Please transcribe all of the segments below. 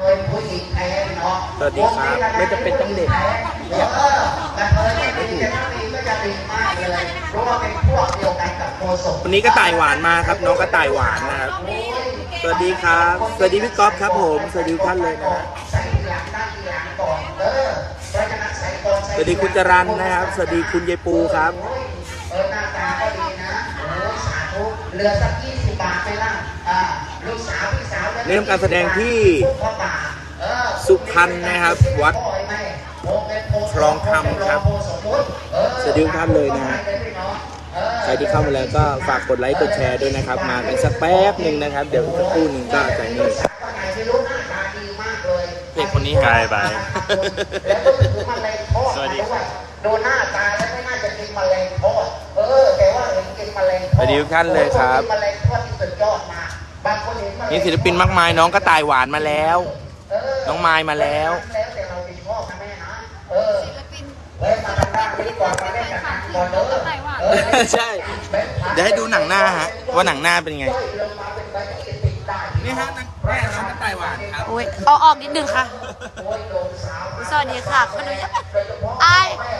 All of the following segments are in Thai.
สวัสดีครับไม่จำเป็นต้องเด็กเออกระเทยไม่ดีแต่ถ้ามีก็จะดีมากเลยเพราะว่าเป็นพวกเดียวกันกับโคศกวันนี้ก็ต่ายหวานมาครับ น้องก็ต่ายหวานนะครับสวัสดีครับ สวัสดีพี่ก๊อฟครับผมสวัสดีทุกท่านเลยนะฮะใส่หลังด้านหลังก่อนเออเพราะฉะนั้นใส่ก่อนสวัสดีคุณจรันนะครับ สวัสดีคุณยายปูครับเออหน้าตาก็ดีนะโอ้สาธุเหลือสักยี่สิบบาท พี่สาวเริ่มการแสดงที่พระป่าเออสุพรรณนะครับ วัดคลองธรรมครับสวัสดีทุกท่านเลยนะฮะใครที่เข้ามาแล้วก็ฝากกดไลค์กดแชร์ด้วยนะครับ มากันสักแป๊บหนึ่งนะครับ เดี๋ยวอีกสักครู่หนึ่งก็จะนี่เพจคนนี้ไกลไปสวัสดีครับดูหน้าตาแล้วไม่น่าจะกินแมลงทอดเออแต่ว่าเห็นกินแมลงทอดสวัสดีทุกท่านเลยครับกินแมลงทอดที่สุดยอดมากบางค นเห็นแมลงนี่ศิลปินมากมายน้องก็ต่ายหวานมาแล้วเออน้องไมายมาแล้วแล้วแต่เราเป็นพ่อกับแม่นะเออเฮ้ยมาทางด้านนี้ก่อนมาเล่นกันก่อนเด้อเออใช่ เดี๋ยวให้ดูหนังหน้าฮะ ว่าหนังหน้าเป็นไง นี่ฮะแม่น้องก็ต่ายหวานครับโอ้ยเอาออกนิดนึงค่ะสวัสดีค่ะคุณนุ้ยอายอ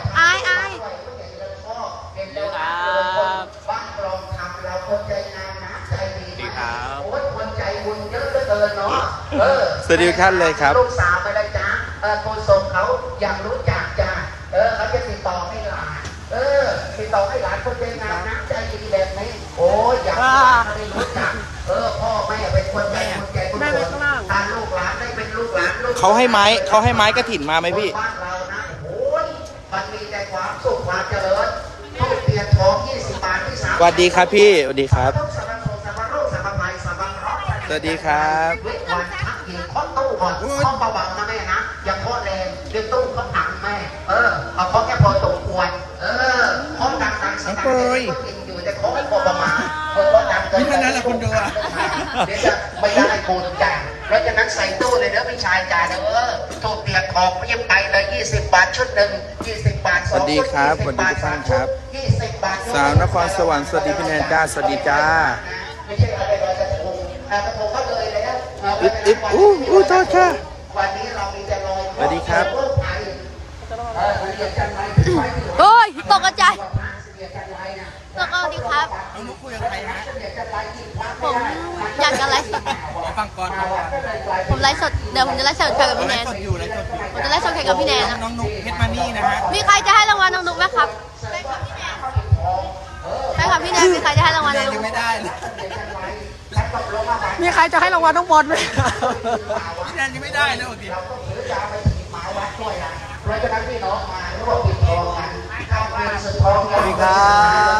วัสดีทุกท่านเลยครับ ลูกสาวไปแล้วจ้าเออคนส่งเขาอยากรู้จักจ้าเออเขาจะติดต่อให้หลาน เออ ติดต่อให้หลานคนใจงามนะใจดีแบบนี้ โอ้ยอยากให้หลานได้รู้จัก เออพ่อแม่เป็นคนใจบุญใจบุญทานลูกหลานได้เป็นลูกหลานลูกเขาให้ไม้เขาให้ไม้กระถิ่นมาไหมพี่บ้านเรานะโอ้ยมันมีแต่ความสุขความเจริญทุกเตียนทอง20บาทที่สามสวัสดีครับพี่สวัสดีครับทุกสารพัดสารพัดโรคสารพัดภัยสารพัดเคราะห์สวัสดีครับ ก่อนเคาะเบาๆนะแม่นะ อย่าเคาะแรงเดี๋ยวตู้เขาพังแม่ เออเอาเคาะแค่พอสมควร เออเคาะดังๆสนั่นน้องปุ้ยก็กินอยู่แต่เคาะให้พอประมาณเออเคาะดังเกินนี่เท่านั้นแหละคุณดูอะเดี๋ยวจะไม่ได้บุญจ้ะเพราะฉะนั้นใส่ตู้เลยเด้อพี่ชายจ้าเด้อตู้เตียงทองเยี่ยมไปเลย20บาทชุดหนึ่ง20บาทสองสวัสดีครับชุสวัสดีทุกท่านครับ20บาทสาวนครสวรรค์สวัสดีพี่แนนจ้าสวัสดีจ้าไม่ใช่อะไรลอยกระทงอ่ากระทงก็เลยแล้ว อึ๊บอึ๊บอู้อู้โทษค่ะวันนี้เรามีแต่ลอยสวัสดีครับเออเรียนจันไรไว้ที่โอ้ยตกกระจายเรียนจันไรนะตกเอาดีครับน้องนุ๊กคุยกับใครฮะเรียนจันไรที่พักผมอยากจะไลฟ์สดฟังก่อนครับผมไลฟ์สดเดี๋ยวผมจะไลฟ์สดแข่งกับพี่แนนสดอยู่ไลฟ์สดอยู่ผมจะไลฟ์สดแข่งกับพี่แนนนะน้องนุ๊กเพชรมานี่นะฮะมีใครจะให้รางวัลน้องนุ๊กไหมครับใช่ค่ะพี่แนนมีใครจะให้รางวัลน้องนุ๊กไม่ได้เลย มีใครจะให้รางวัลน้องบอลไหมพี่แนนยังไม่ได้เลยโอเคเพราะฉะนั้นพี่น้องมาร่วมปิดทองกันทำเงินสุดทองสวัสดีครับ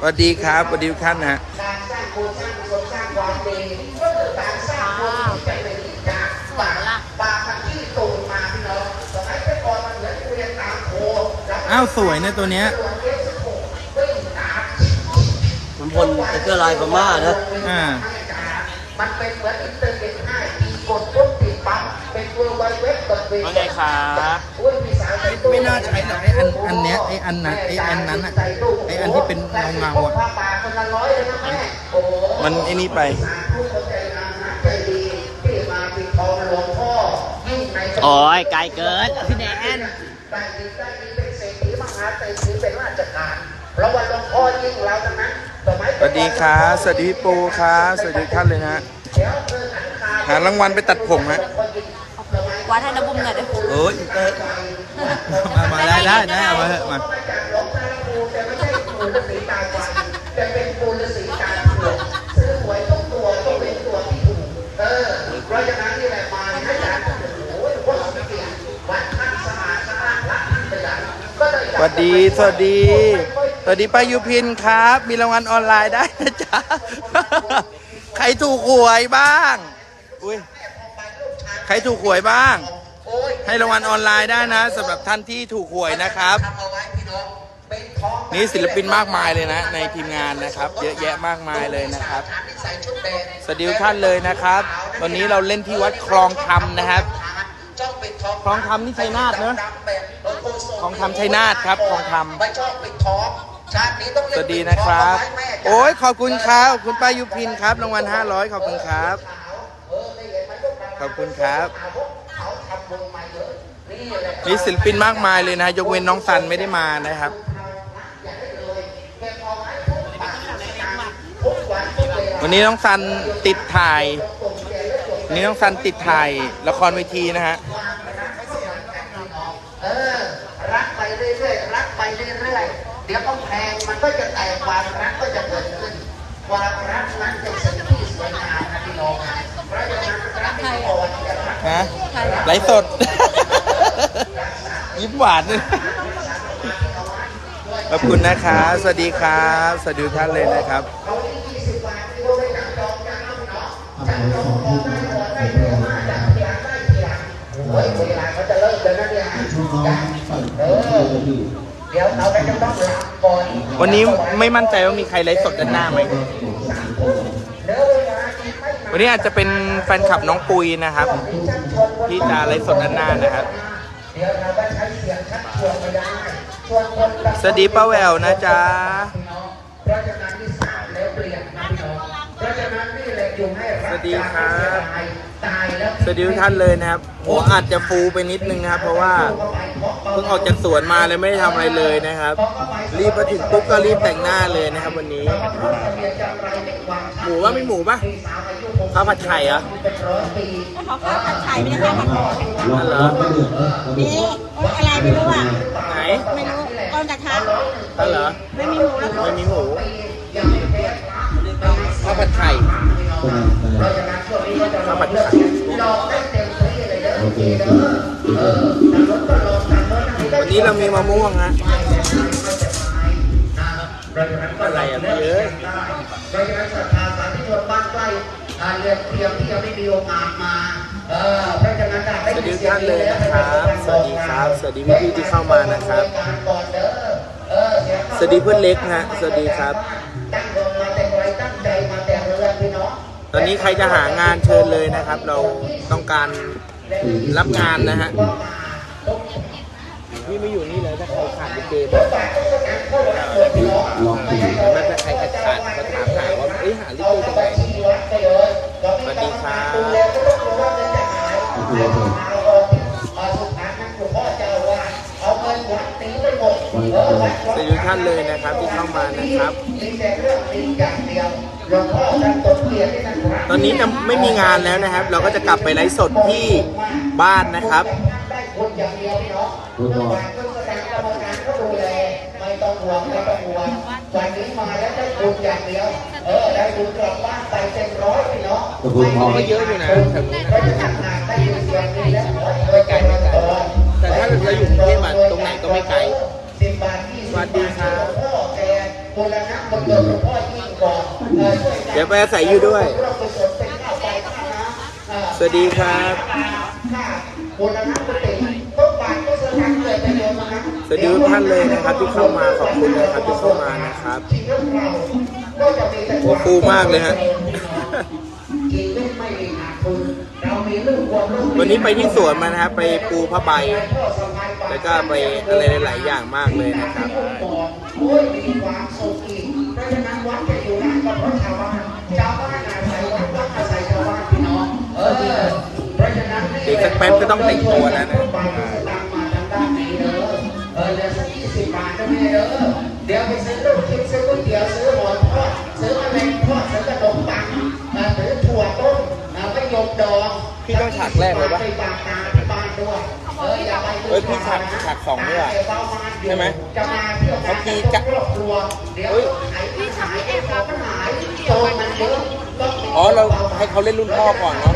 สวัสดีครับสวัสดีทุกท่านนะฮะการสร้างคุณสร้างกุศลสร้างความดีก็คือการสร้างคนที่ใจเป็นดีจากปากปากมันที่ตูนมาพี่น้องสมัยแต่ก่อนมันเหมือนเรียนตามโคแล้วอ้าวสวยนะตัว เนี้ยมันพลไอ้เสื้อลายพม่านะอ่ามันเป็นเหมือนอินเทอร์เน็ตง่ายปีกดปุ๊บติดปั๊บเป็นเวอร์ไวเว็บกดเว็บว่าไงครับอุ้ยพี่สาวใส่ตู้ไม่น่าใช้หรอกไอ้อันอันเนี้ยไอ้อันนั้นไอ้อันนั้นอะไอ้อันที่เป็นเงาเงาๆอะผ้าป่าคนละร้อยเลยนะแม่โอ้โหมันไอ้นี่ไปสาธุเข้าใจงามนะใจดีที่มาปิดทองหลวงพ่อยิ่งในโอ้ยไกลเกินพี่แนนได้ดีได้ดีเป็นเศรษฐีมหาเศรษฐีเป็นราชการเพราะว่าหลวงพ่อยิ่งเราทั้งนั้น สมัยสวัสดีครับสวัสดีพี่ปูครับสวัสดีทุกท่านเลยนะฮะเดี๋ยวเดินหันคาหารางวัลไปตัดผมฮะวัดให้น้ำบุ้มหน่อยดิโอ้ยมามาได้ได้ได้เอามาเถอะมามาจากหลวงตาลปูแต่ไม่ใช่ปูฤาษีตาไฟแต่เป็นปูฤาษีตาเผือกซื้อหวยทุกตัวต้องเป็นตัวที่ถูกเออเพราะฉะนั้นนี่แหละมาให้อาจารย์โอ้ยพวกเราเกียรติวัดท่านสะอาดสะอาดพระท่านประหยัดก็เลยสวัสดี สวัสดี สวัสดีป้ายุพินครับ มีรางวัลออนไลน์ได้นะจ๊ะ ใครถูกหวยบ้าง อุ้ย ใครถูกหวยบ้าง ให้รางวัลออนไลน์ได้นะสำหรับท่านที่ถูกหวยนะครับ นี่ศิลปินมากมายเลยนะ ในทีมงานนะครับ เยอะแยะมากมายเลยนะครับ สวัสดีท่านเลยนะครับ วันนี้เราเล่นที่วัดคลองธรรมนะครับคลองธรรมนี่ชัยนาทเนอะคลองธรรมชัยนาทครับคลองธรรม ชอบปิดทองชาตินี้ต้องสเล่นวัสดีนะครับปิดทงเอาไว้แม่จ๋าโอ้ยขอบคุณครับขอบคุณป้ายุพินครับรางวัล500 ขอบคุณครับเออไม่เห็นไหมลูกดาราขอบคุณครับเขาทำบุญมาเยอะนี่แหละมีศิลปินมากมายเลยนะ ยกเว้นน้องซันไม่ได้มานะครับวันนี้น้องซันติดถ่ายวันนี้น้องซันติดถ่ายละครเวทีนะฮะ เออ รักไปเรื่อยๆ รักไปเรื่อยๆ เดี๋ยวต้องแพงมันก็จะแตกความรักก็จะเกิดขึ้นความรักนั้นเป็นสิ่งที่สวยงามนะพี่น้องนะเพราะฉะนั้นรักที่อ่อนจะรักฮะไลฟ์สด ยิ้มหวานเลยขอบคุณนะครับ สวัสดีครับ สวัสดีทุกท่านเลยนะครับเขาที่20บาทที่เราได้จับจองกันนะพี่น้องจับจองพอได้พอได้เพื่อมาจับทีหลังได้ทีหลังเฮ้ยเวลาเขาจะเลิกเดี๋ยวนะเนี่ยเออเดี๋ย วเราได้จะต้องลาก่อนวันนี้ไม่มั่นใจว่ามีใครไลฟ์สดด้านหน้าไหม วันนี้อาจจะเป็นแฟนคลับน้องปุยนะครับ ที่จะไลฟ์สดด้านหน้านะครับเดี๋ยวเราก็ใช้เสียงชักชวนไม่ได้ชวนคนตะโกนสวัสดีป้าแววนะจ๊ะพี่น้องเพราะฉะนั้นที่ทราบแล้วเปลี่ยนนะพี่น้องเพราะฉะนั้นนี่แหละอยู่ให้รักสวัสดีครับจากไม่เสียดายตายแล้วสวัสดีทุกท่านเลยนะครับหัวอาจจะฟูไปนิดนึงนะครับ เพราะว่าเพิ่งออกจากสวนมาเลยไม่ได้ทำอะไรเลยนะครับ รีบมาถึงปุ๊บก็รีบแต่งหน้าเลยนะครับ วันนี้ หมูว่าไม่หมูปะข้าวผัดไข่เหรอเขาข้าวผัดไข่ไม่ได้ข้าวผัดหมูนั่นเหรอนี่อะไรไม่รู้อะไหนไม่รู้ก้อนกระทะนั่นเหรอไม่มีหมูแล้วไม่มีหมูข้าวผัดไข่ ข้าวผัดไข่วันนี้เรามีมะม่วงฮะอะไรอะพี่เอ้ยเพราะฉะนั้นศรัทธาสาธุชนบ้านใกล้อ่าเรียนเตรียมที่ยังไม่มีโอกาสมาเออเพราะฉะนั้นได้สวัสดีทุกท่านเลยนะครับสวัสดีครับ สวัสดีพี่ที่เข้ามานะครับ สวัสดีเพื่อนเล็กฮะ สวัสดีครับ ตอนนี้ใครจะหางานเชิญเลยนะครับ เราต้องการรับงานนะฮะพี่ไม่อยู่นี่เลยถ้าใครขาดลิเกบอกมันจะใครขาดขาดก็ถาม ทุกท่านเลยนะครับที่เข้ามานะครับตอนนี้จะไม่มีงานแล้วนะครับ เราก็จะกลับไปไลฟ์สดที่บ้านนะครับได้คนอย่างเดียวพี่น้องเมื่อวานก็แสดงกรรมการก็ดูแลไม่ต้องห่วงไม่ต้องห่วงวันนี้มาแล้วได้บุญอย่างเดียว เออได้บุญกลับบ้านไปเต็มร้อยพี่น้องก็เยอะอยู่นะ ดี๋ยวไปอาศัยอยู่ด้วยเราไปสนเป็นข้าวไปข้าวน้ำเออสวัสดีครับคนละนักคนติต้นบาทก็สร้างเกิดประโยชน์นะครับสวัสดีทุกท่านเลยนะครับที่เข้ามาขอบคุณนะครับที่เข้ามานะครับชีวิตเราก็จะมีแต่โอ้ฟูมากเลยฮะชีวิตไม่มีขาดทุนเรามีลูกความลูกวันนี้ไปที่สวนมานะครับไปปูผ้าใบ แล้วก็ไปอะไรหลาย ๆ อย่างมากเลยนะครับโอ้ยมีความสุขอีกเพราะฉะนั้นวัดจะอยู่ได้ก็เพราะชาวบ้านชาวบ้ แป๊บก็ต้องแต่งตัวแล้วนะบาทก็สตางค์มาทางด้านนี้เด้อเออเดี๋ยวสักยี่สิบบาทก็ไม่เด้อเดี๋ยวไปซื้อลูกชิ้นซื้อก๋วยเตี๋ยวซื้อหมอนทอดซื้อแมลงทอดซื้อขนมปังอ่าซื้อถั่วต้มอ่าไม่ยมดองพี่ต้องฉากแรกเลยปะไปฝากตาที่บ้านด้วยเอออย่าไปเฮ้ยพี่ฉากฉากสองด้วยอะใช่ไหมจะมาเที่ยวเมื่อกี้จะครอบครัวเดี๋ยวเฮ้ยไอ้พี่ชายเองครับมันหายโจรมันเยอะต้องมีอ๋อเราให้เขาเล่นรุ่นพ่อก่อนเนาะ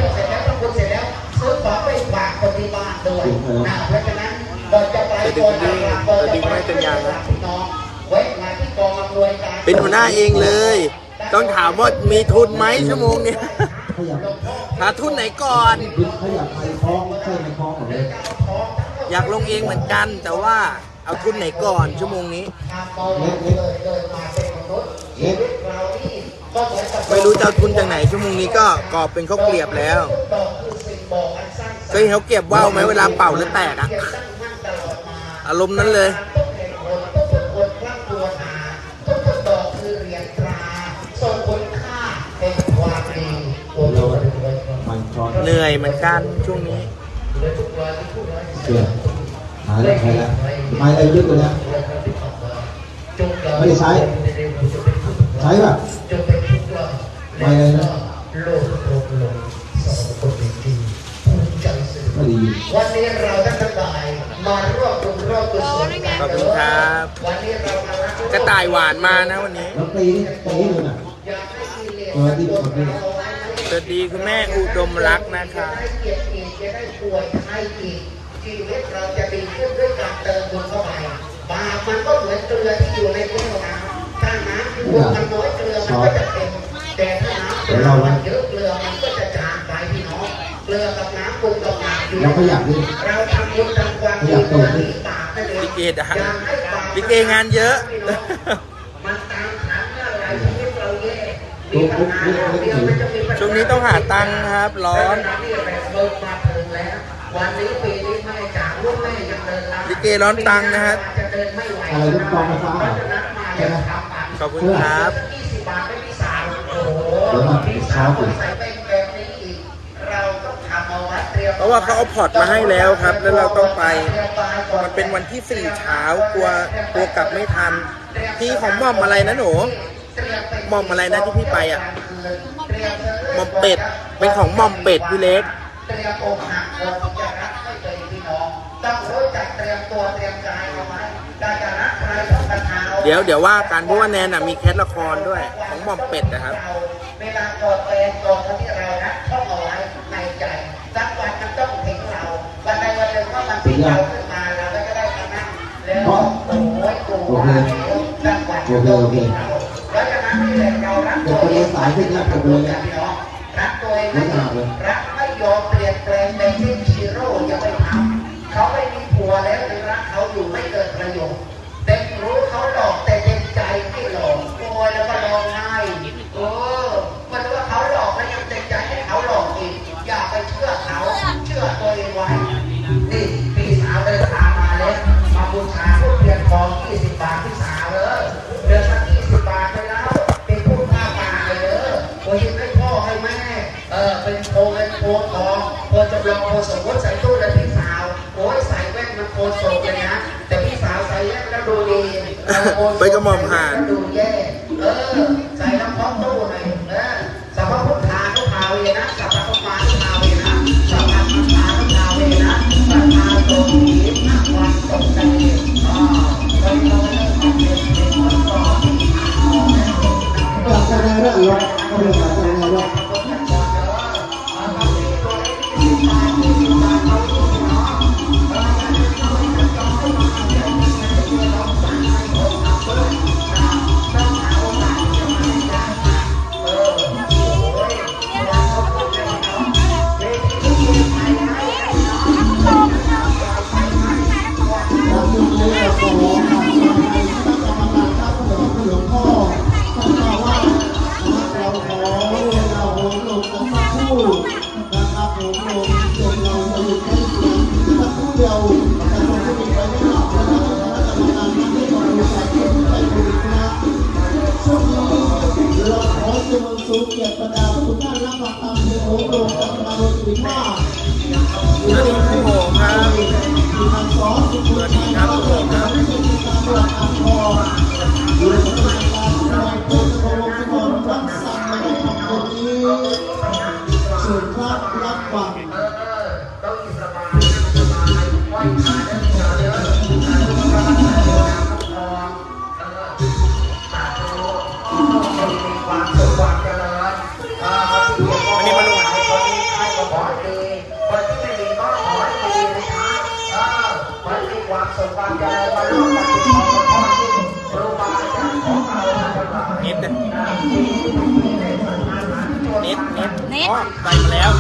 เสร็จแล้วต้องคุณเสร็จแล้ว ซื้อของไปฝากคนที่บ้านด้วยนะเพราะฉะนั้นเราจะไปจะดึงดึงจะดึงไม่เป็นยางนะพี่น้องไว้มาที่กองอำนวยการเป็นหัวหน้าเองเลย ต้องถามว่ามีทุนไหมชั่วโมงเนี้ยหาทุนไหนก่อนเขาอยากไปคล้องใช่ไหมคล้องของเนี่ยอยากลงเองเหมือนกันแต่ว่าเอาทุนไหนก่อนชั่วโมงนี้ ไม่รู้จะทุนจากไหนชั่วโมงนี้ก็กรอบเป็นข้าวเกลียบแล้วเคยเห็นเขาเก็บว่าวไหมเวลาเป่าแล้วแตกอะอารมณ์นั้นเลยเหนื่อยเหมือนกันช่วงนี้เชื่อหายแล้วใครแล้วไม่อะไรลึกเลยนะไม่ได้ใช้ ใช้ป่ะ ไม่เลยนะไม่ได้ยินวันนี้เราทั้งหลายมาร่วมบุญร่วมกุศลกันขอบคุณครับวันนี้เรามารับกระต่ายหวานมานะวันนี้แล้วตีนี่ตีนี่เลยนะอยากให้กิเลสเออที่ผมนี่เอาไว้ให้สวัสดีคุณแม่อุดมรักษ์นะคะจะได้เกียรติอีกจะได้ป่วยให้อีกชีวิตเราจะดีขึ้นด้วยการเติมบุญเข้าไปบาปมันก็เหมือนเกลือที่อยู่ในแก้วน้ำถ้าน้ำที่รวมกันน้อยเกลือมันก็จะเค็ม แต่ถ้าน้ำเกลือมันเยอะเกลือมันก็จะจางไปพี่น้องเกลือกับน้ำปรุงกับน้ำอยู่แล้วก็อยากนี่เราทำบุญทำความดีเพื่อหนีบาปนั่นเองลิเกดังอย่าให้บาปลิเกงานเยอะมันตามหาเมื่อไหรชีวิตเราแย่มีปัญหาอย่างเดียวมันจะมีปัญหาช่วงนี้ต้องหาตังค์ครับ ร้อนวันนี้ปีนี้แม่จ๋าลูกแม่ยังเดินลาลิเกร้อนตังค์นะฮะจะเดินไม่ไหวอะไรลูกกองไฟฟ้าเพราะฉะนั้นมาอย่าทำบัตรขอบคุณครับ เดี๋ยวมามีสามคนเป็นแบบนี้อีกเราต้องทำเอาไว้เตรียมเพราะว่าเขาเอาพอร์ตมาให้แล้วครับ แล้วเราต้องไป มันเป็นวันที่สี่เช้ากลัวกลัวกลับไม่ทันพี่ของม่อมอะไรนะหนูม่อมอะไรนะที่พี่ไปอะม่อมเป็ด เป็นของม่อมเป็ดพี่เล็กเตรียมอกหักคนจะรักไม่เคยพี่น้องต้องรู้จักเตรียมตัวเตรียมใจเอาไว้การจะรักใครต้องกระทำเดี๋ยวเดี๋ยวว่ากันเพราะว่าแนนน่ะมีแคสละครด้วย ของหม่อมเป็ดนะครับ ลาโกรธเองโกรธที่เรารักท่องเอาไว้ในใจสักวันมันต้องถึงเรา วันใดวันหนึ่งว่ามันทิ้งเราขึ้นมาเราก็จะได้ชนะแล้วโอ้ยกูว่าแล้วสักวันจะต้องถึงเราแล้วจากนั้นนี่แหละเรารักตัวเองพี่น้องรักตัวเองนะรักไม่ยอมเปลี่ยนแปลงในที่ ไปกระหม่อมห่าน อ๋อไปมาแล้ว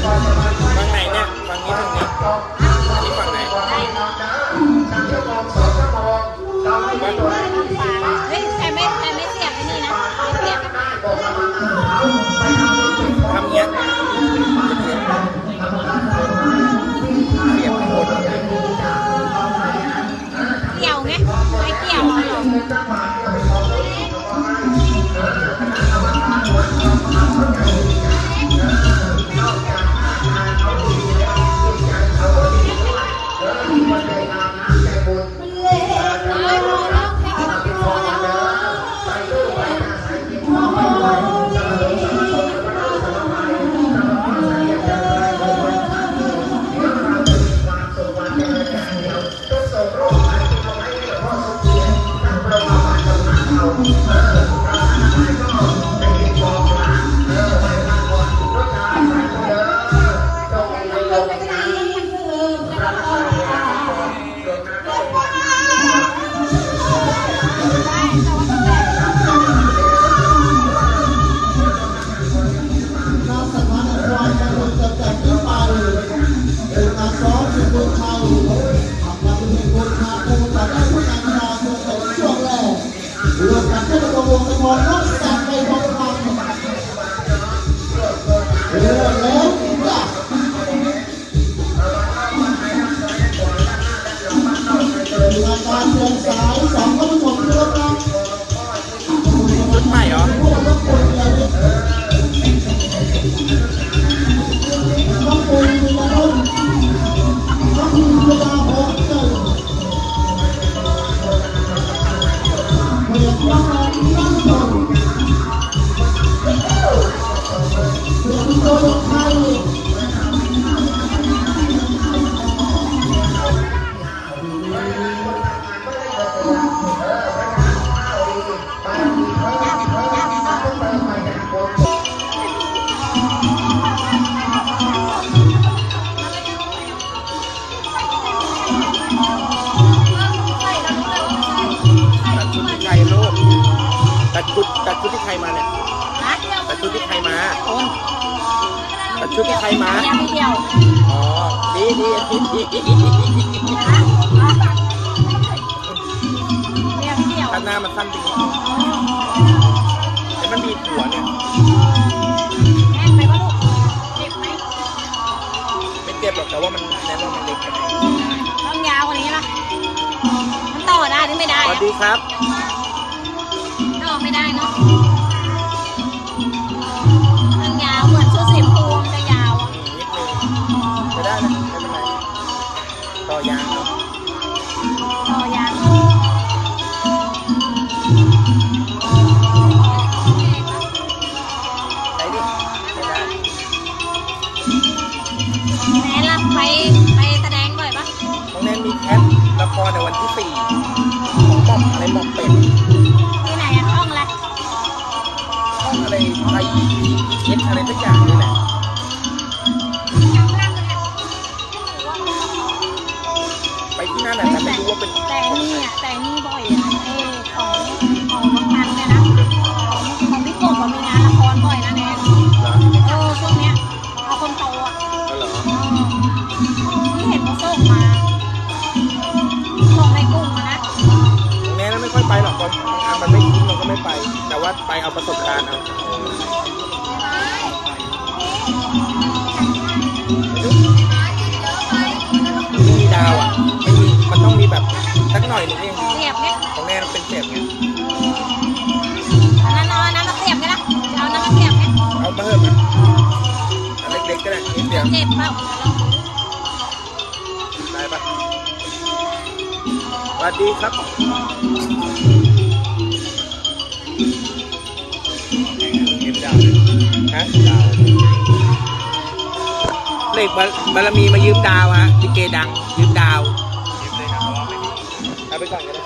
โอ้มากันเยอะพี่น้ вопрос. หัวลูกสัตว์ไปพร้อมๆเรื่องแล้ว ตัดชุดตัดชุดที่ใครมาเนี่ยตัดชุดที่ใครมาตัดชุดที่ใครมายังไม่เดียว อ๋อ ดีดีดีดียังไม่เดียวข้างหน้ามันสั้นดีแต่มันมีหัวเนี่ยแน่นไปปะลูกเจ็บไหมไม่เจ็บหรอกแต่ว่ามันแน่นว่ามันเล็กไปหน่อยต้องยาวกว่านี้ละมันต่อได้หรือไม่ได้สวัสดีครับ รในวันที่สี่ของหม่อมอะไรหม่อมเป็ดที่ไหนอะห้องอะไรห้องอะไรไทยเอสอะไรสักอย่างนี่แหละไปที่นั่นแหละแต่ไม่รู้ว่าเป็นแต่นี่อะแต่นี่บ่อยอะ มันไม่คุ้มเราก็ไม่ไป แต่ว่าไปเอาประสบการณ์เอาไม่มีดาวอะไม่มีมันต้องมีแบบสักหน่อยหนึงก็ยังเสียบเนี่ยของแน่มันเป็นเศษไงอันนั้นเอาอันนั้นมาเสียบกันนะจะเอาอันนั้นมาเสียบเนี่ยเอามาเพิ่มมาอันเล็กๆก็ได้นิดเดียวเจ็บเปล่าได้ปะสวัสดีครับ ฮะเลขบารบารมีมายืมดาวฮะลิเกดังยืมดาวยืมเลยนะเพราะว่าไม่มีเอาไปก่อนก็ได้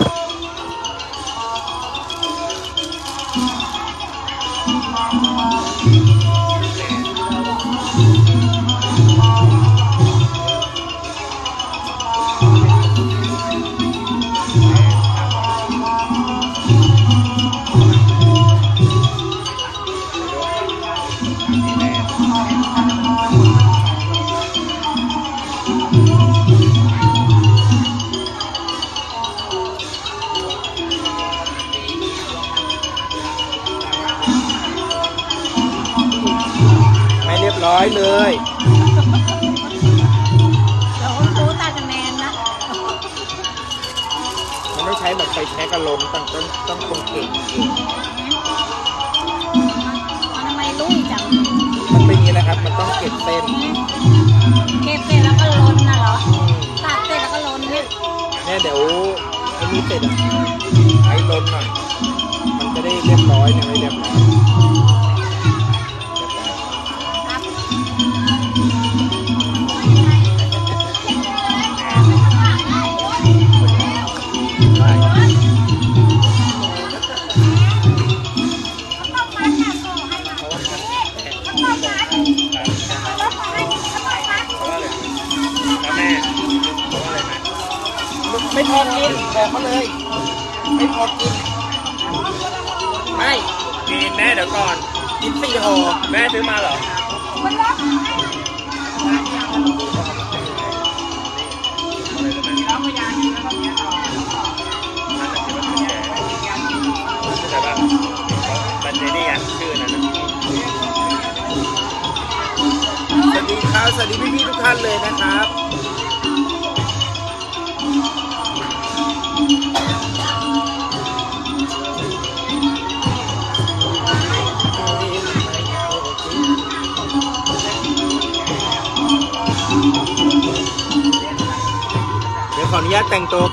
ดี๋ยวไอ้นี้เสร็จอะไอ้ลนหน่อย มันจะได้เรียบร้อยเนี่ยไม่เรียบร้อย อกินบอกเขาเลย ไม่พอกิน ไม่กินแม่เดี๋ยวก่อน กินสี่ห่อแม่ซื้อมาเหรอมันจะได้ยันชื่อนะสวัสดีครับ สวัสดีพี่ๆทุกท่านเลยนะครับ อนุญาตแต่งตัว